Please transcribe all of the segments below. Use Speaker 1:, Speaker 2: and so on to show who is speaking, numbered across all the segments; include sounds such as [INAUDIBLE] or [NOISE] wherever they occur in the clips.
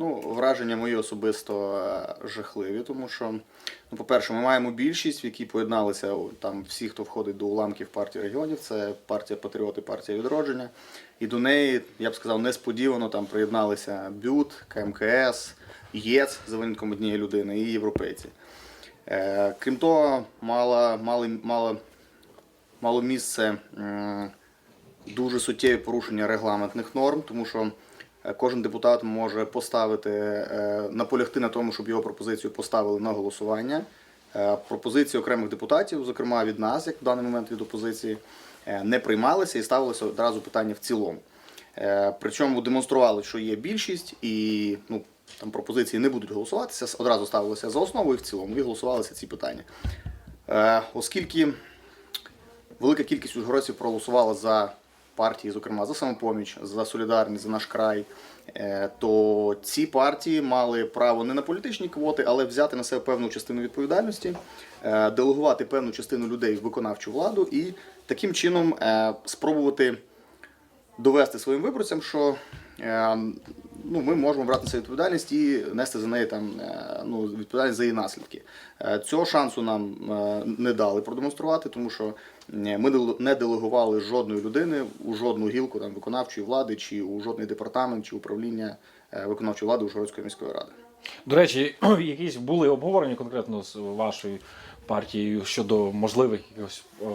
Speaker 1: Ну, враження мої особисто е, жахливі, тому що, ну, по-перше, ми маємо більшість, в якій поєдналися там всі, хто входить до уламків партії регіонів. Це партія Патріоти, партія відродження. І до неї, я б сказав, несподівано там приєдналися БЮТ, КМКС, ЄЦ за винятком однієї людини і європейці. Е, крім того, мало, мало, мало, мало місце м, дуже суттєві порушення регламентних норм, тому що е, кожен депутат може поставити, е, наполягти на тому, щоб його пропозицію поставили на голосування. Е, Пропозиції окремих депутатів, зокрема від нас, як в даний момент від опозиції, е, не приймалися і ставилося одразу питання в цілому. Е, Причому демонстрували, що є більшість, і ну, там пропозиції не будуть голосуватися, одразу ставилися за основу і в цілому, і голосувалися ці питання. Е, Оскільки велика кількість ужгородців проголосувала за партії, зокрема за самопоміч, за солідарність, за наш край, е, то ці партії мали право не на політичні квоти, але взяти на себе певну частину відповідальності, е, делегувати певну частину людей в виконавчу владу і таким чином е, спробувати довести своїм виборцям, що ну, ми можемо брати на себе відповідальність і нести за неї там, е, ну, відповідальність за її наслідки. Е, Цього шансу нам е, не дали продемонструвати, тому що ми не делегували жодної людини у жодну гілку там, виконавчої влади, чи у жодний департамент, чи управління виконавчої влади Ужгородської міської ради.
Speaker 2: До речі, [CLEARS THROAT] якісь були обговорення конкретно з вашою партією щодо можливих якихось е,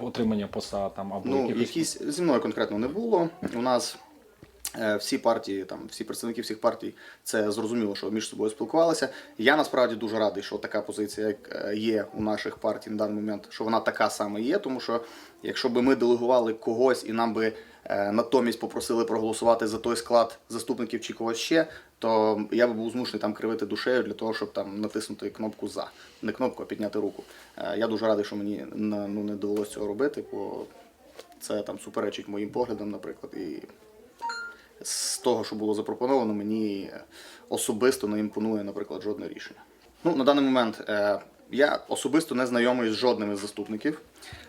Speaker 2: отримання посад там або
Speaker 1: Ну,
Speaker 2: якихось
Speaker 1: якісь зі мною конкретно не було. У нас всі партії, там всі представники всіх партій, це зрозуміло, що між собою спілкувалися. Я насправді дуже радий, що така позиція як е, є у наших партій на даний момент, що вона така сама є. Тому що якщо би ми делегували когось і нам би е, натомість попросили проголосувати за той склад заступників чи когось ще, то я би був змушений там кривити душею для того, щоб там натиснути кнопку за. Не кнопку, а підняти руку. Е, Я дуже радий, що мені ну, не довелося цього робити, бо це там суперечить моїм поглядам, наприклад. І з того, що було запропоновано, мені особисто не імпонує, наприклад, жодне рішення. Ну, на даний момент е, я особисто не знайомий з жодним із заступників,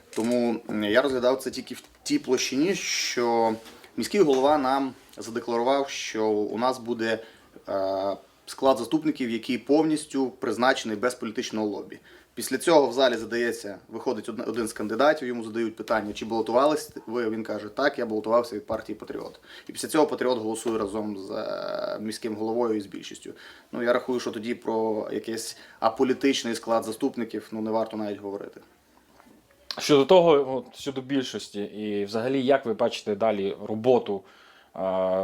Speaker 1: тому я розглядав це тільки в тій площині, що міський голова нам задекларував, що у нас буде е, склад заступників, який повністю призначений без політичного лобі. Після цього в залі задається, виходить один з кандидатів, йому задають питання, чи балотувались ви. Він каже, так, я балотувався від партії Патріот. І після цього Патріот голосує разом з е, міським головою і з більшістю. Ну я рахую, що тоді про якийсь аполітичний склад заступників ну не варто навіть говорити.
Speaker 2: щодо того, от, щодо більшості, і взагалі, як ви бачите далі роботу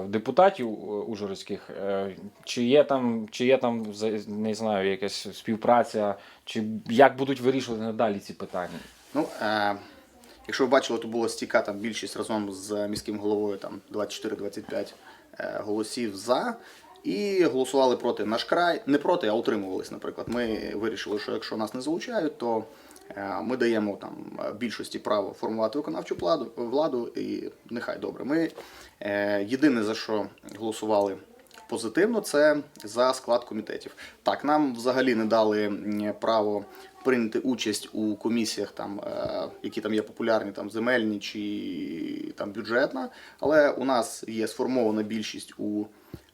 Speaker 2: депутатів е, ужгородських? Е, чи є там, чи є там не знаю, якась співпраця, чи як будуть вирішувати надалі ці питання?
Speaker 1: Ну, е, якщо ви бачили, то була стійка там більшість разом з міським головою там 24-25 е, голосів за. І голосували проти наш край. Не проти, а утримувались, наприклад. Ми вирішили, що якщо нас не залучають, то ми даємо там е, більшості право формувати виконавчу владу, владу і нехай добре. Ми е, єдине за що голосували позитивно, це за склад комітетів. Так, нам взагалі не дали право прийняти участь у комісіях, там, е, які там є популярні, там земельні чи там бюджетна. Але у нас є сформована більшість у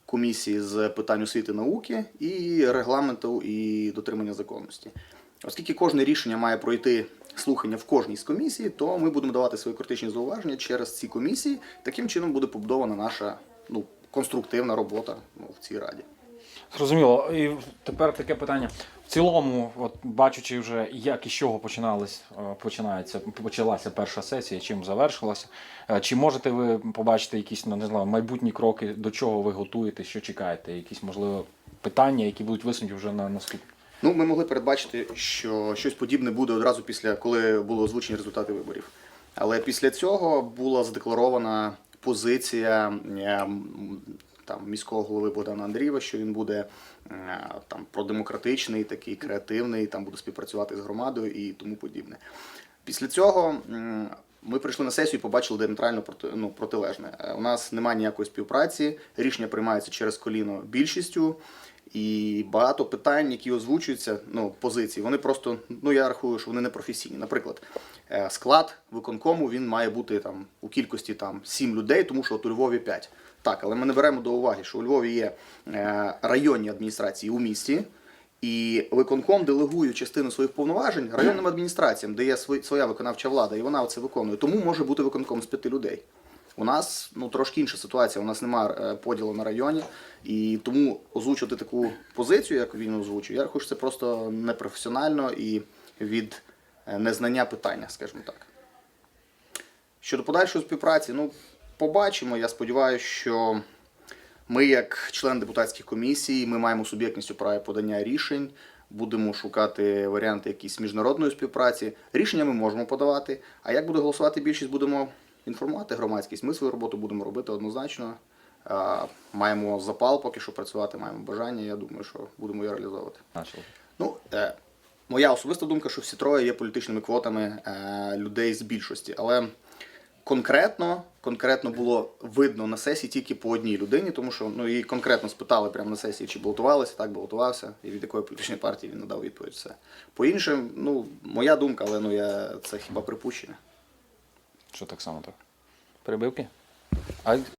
Speaker 1: комісії з питань освіти науки і регламенту і дотримання законності. Оскільки кожне рішення має пройти слухання в кожній з комісій, то ми будемо давати свої критичні зауваження через ці комісії. Таким чином буде побудована наша ну, конструктивна робота ну, в цій раді.
Speaker 2: Зрозуміло. І тепер таке питання. В цілому, от бачучи вже, як і з чого е, починається, почалася перша сесія, чим завершилася. е, Чи можете ви побачити якісь ну, не знаю, майбутні кроки, до чого ви готуєте, що чекаєте? Якісь можливо питання, які будуть висунуті вже на наступні?
Speaker 1: Ну, ми могли передбачити, що щось подібне буде одразу після, коли були озвучені результати виборів. Але після цього була задекларована позиція там, міського голови Богдана Андрієва, що він буде е, там, продемократичний, такий креативний, там буде співпрацювати з громадою і тому подібне. Після цього ми прийшли на сесію і побачили диаметрально проти, ну, протилежне. Е, У нас немає ніякої співпраці, рішення приймаються через коліно більшістю. І багато питань, які озвучуються, ну, позиції, вони просто, ну я рахую, що вони не професійні. Наприклад, е, склад виконкому він має бути там у кількості там 7 людей, тому що от у Львові 5. Так, але ми не беремо до уваги, що у Львові є е, районні адміністрації у місті, і виконком делегує частину своїх повноважень районним адміністраціям, де є своя виконавча влада, і вона це виконує. Тому може бути виконком з п'яти людей. У нас ну трошки інша ситуація. У нас немає поділу на районі, і тому озвучувати таку позицію, як він озвучує, я рахую, це просто непрофесіонально і від е, незнання питання, скажімо так. Щодо подальшої співпраці, ну побачимо. Я сподіваюся, що ми, як член депутатських комісій, ми маємо суб'єктність у праві подання рішень. Будемо шукати варіанти якісь міжнародної співпраці. Рішення ми можемо подавати. А як буде голосувати більшість, будемо інформувати громадськість. Ми свою роботу будемо робити однозначно. Маємо запал поки що працювати, маємо бажання. Я думаю, що будемо її реалізовувати. Ну, е, моя особиста думка, що всі троє є політичними квотами е, людей з більшості. Але конкретно, конкретно було видно на сесії тільки по одній людині, тому що ну, її конкретно спитали прямо на сесії, чи балотувалися, так балотувався, і від якої політичної партії він надав відповідь. Все. По іншим, ну, моя думка, але ну, я, це хіба припущення.
Speaker 2: Що так само так? Перебивки? А